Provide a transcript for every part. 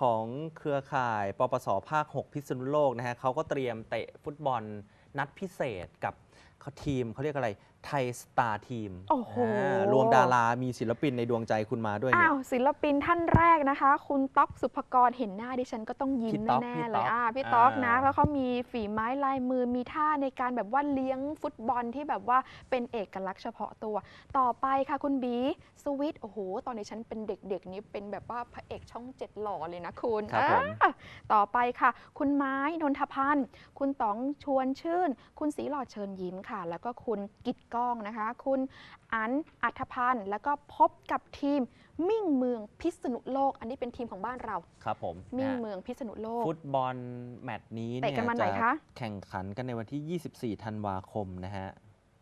ของเครือข่าย ปปส ภาค 6 พิษณุโลกนะฮะเขาก็เตรียมเตะฟุตบอลนัดพิเศษกับเขาทีมเขาเรียกอะไรไทยสตาร์ทีมโอ้โหรวมดารามีศิลปินในดวงใจคุณมาด้วยเนี่อ้าวยศิลปินท่านแรกนะคะ คุณต๊อกสุภกรเห็นหน้าดิฉันก็ต้องยิ้พี่มต๊อกแน่พี่ๆต๊เลอกยอ่าพี่ต๊อกนะอ่าเพราะเขามีฝีไม้ลายมือมีท่าในการแบบว่าเลี้ยงฟุตบอลที่แบบว่าเป็นเอกลักษณ์เฉพาะตัว ต่อไปค่ะคุณบีสวิตโอ้โห ตอนนี้ฉันเป็นเด็กๆ นี้เป็นแบบว่าพระเอกช่องเจ็ดหล่อเลยนะคุณครับผม อ่า ต่อไปค่ะ คุณไม้นนทพันธ์ คุณต๋องชวนชื่น คุณศรีหลอดเชิญยิ้มค่ะ แล้วก็คุณกิตก้องนะคะ คุณอันอัธพันธ์แล้วก็พบกับทีมมิ่งเมืองพิษณุโลก อันนี้เป็นทีมของบ้านเรา ครับผมมิ่งนะฮะเมืองพิษณุโลก ฟุตบอลแมตช์นี้เตะเนี่ยกันวันไหนจะคะแข่งขันกันในวันที่ 24 ธันวาคมนะฮะ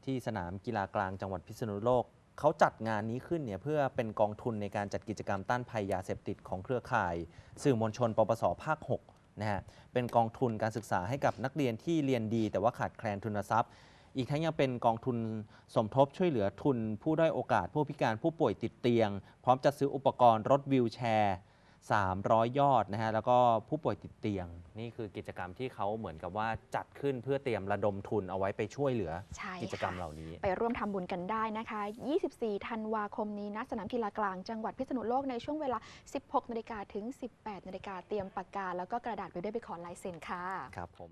ที่สนามกีฬากลางจังหวัดพิษณุโลกเขาจัดงานนี้ขึ้นเนี่ยเพื่อเป็นกองทุนในการจัดกิจกรรมต้านภัยยาเสพติดของเครือข่าย สื่อมวลชน ปปสภาค 6 นะฮะเป็นกองทุนการศึกษาให้กับนักเรียนที่เรียนดี แต่ว่าขาดแคลนทุนทรัพย์ อีกทั้งยังเป็นกองทุนสมทบช่วยเหลือทุน ผู้ด้อยโอกาสผู้พิการผู้ป่วยติดเตียง พร้อมจัดซื้ออุปกรณ์รถวิวแชร์ 300 ยอดนะฮะแล้วก็ผู้ป่วยติดเตียง นี่คือกิจกรรมที่เขาเหมือนกับว่าจัดขึ้นเพื่อเตรียมระดมทุนเอาไว้ไปช่วยเหลือใช่กิจกรรมค่ะเหล่านี้ ไปร่วมทำบุญกันได้นะคะ 24 ธันวาคมนี้ณสนามกีฬากลางจังหวัดพิษณุโลกในช่วงเวลา 16 นาฬิกาถึง 18 นาฬิกาเตรียมปากกาแล้วก็กระดาษไปด้วยไปขอลายเซ็นค่ะ ครับผม